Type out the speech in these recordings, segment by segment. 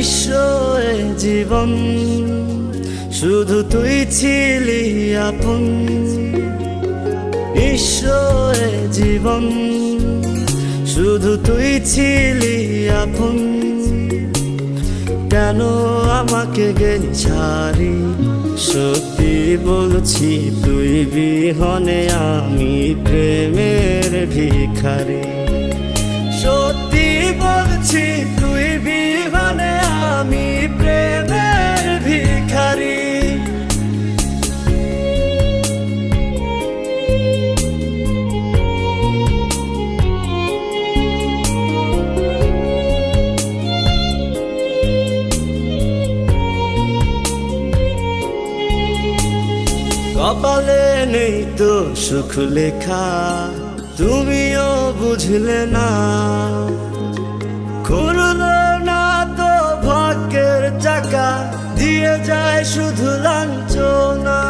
ঈশ্বরে জীবন। শুধু তুই ছিলি আপন। ঈশ্বরে জীবন। শুধু তুই ছিলি আপন। কেন আমাকে গেলি ছাড়ি সত্যি বলছি, তুই বিহনে আমি প্রেমের ভিখারি। সত্যি বলছি তুই বিহনে আমি প্রেমের ভিখারি। কপালে নেই তো সুখ লেখা। তুমিও বুঝলে না। খুললো না তো ভাগ্যের চাকা, দিয়ে যায় শুধু লাঞ্ছনা।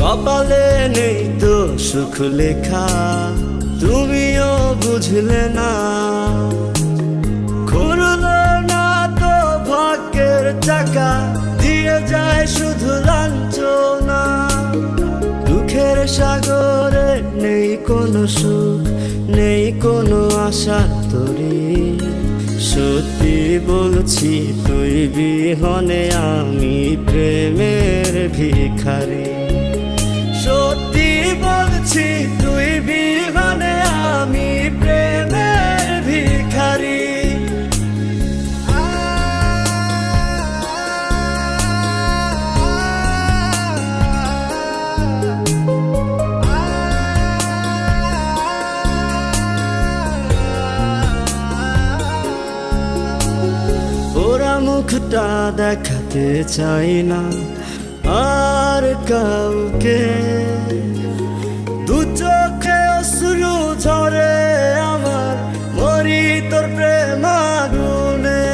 কপালে নেই তো সুখ লেখা, তুমিও বুঝলে না। সাগরে নেই কোনো সুখ, নেই কোনো আশা তরি। সত্যি বলছি, তুই বিহনে আমি প্রেমের ভিখারি। মুখটা দেখাতে চাই না। আর কাউকে। দু চোখে অশ্রু ঝরে আমার, মরি তোর প্রেম আগুনে।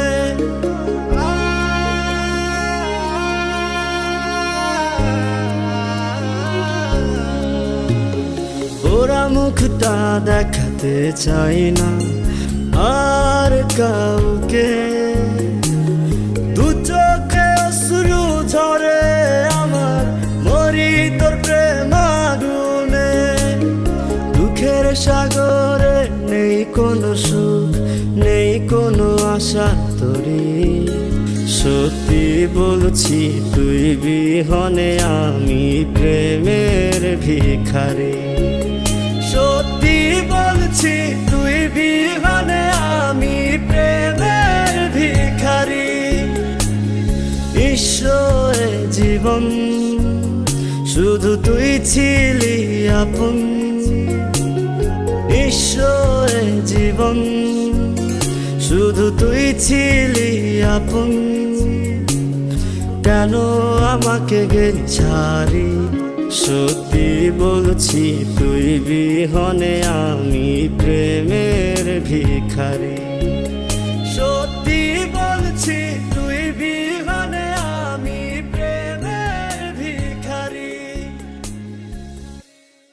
ওরা মুখটা দেখাতে চাই না। আর কাউকে। সুখ নেই কোনো আশা তরি। সত্যি বলছি, তুই বিহনে আমি প্রেমের ভিখারি। সত্যি বলছি, তুই বিহনে আমি প্রেমের ভিখারি। ঈশ্বরে জীবন, শুধু তুই ছিলি আপন। ঈশ্বরে জীবন। শুধু তুই ছিলি আপন। কেন আমাকে গেছারি সত্যি বলছি, তুই বিহনে আমি প্রেমের ভিখারি।